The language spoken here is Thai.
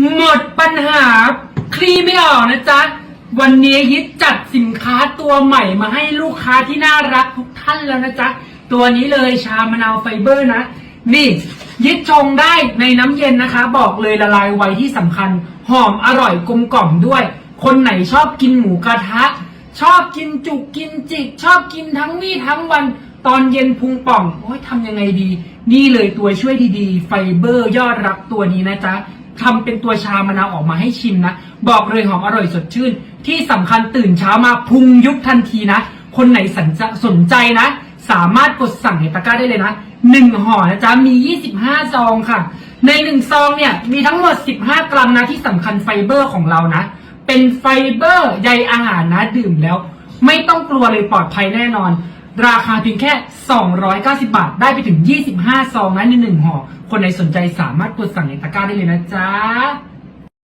หมดปัญหาคลี่ไม่ออกนะจ๊ะ วันนี้ยิดจัดสินค้าตัวใหม่มาให้ลูกค้าที่น่ารักทุกท่านแล้วนะจ๊ะ ตัวนี้เลยชามะนาวไฟเบอร์นะ นี่ ยิดชงได้ในน้ำเย็นนะคะ บอกเลยละลายไวที่สำคัญ หอมอร่อยกลมกล่อมด้วย คนไหนชอบกินหมูกระทะ ชอบกินจุกกินจิก ชอบกินทั้งวี่ทั้งวันตอนเย็นพุงป่อง โอ้ยทำยังไงดี นี่เลยตัวช่วยดีๆ ไฟเบอร์ยอดรักตัวนี้นะจ๊ะ ทำเป็นตัวชามะนาวออกมาให้ชิมนะ บอกเลยหอมอร่อยสดชื่น ที่สำคัญตื่นเช้ามาพุงยุบทันทีนะ คนไหนสนใจสนใจนะ สามารถกดสั่งในตะกร้าได้เลยนะหนึ่งห่อนะจ๊ะมี 25 ซองค่ะ ในหนึ่งซองเนี่ยมีทั้งหมด 15 กรัมนะที่สำคัญไฟเบอร์ของเรานะ เป็นไฟเบอร์ใยอาหารนะดื่มแล้ว ไม่ต้องกลัวเลยปลอดภัยแน่นอน ราคาเพียงแค่ 290 บาท ได้ไปถึง 25 ซองนะในหนึ่งห่อ คนไหนสนใจสามารถกดสั่งในตะกร้าได้เลยนะจ๊ะ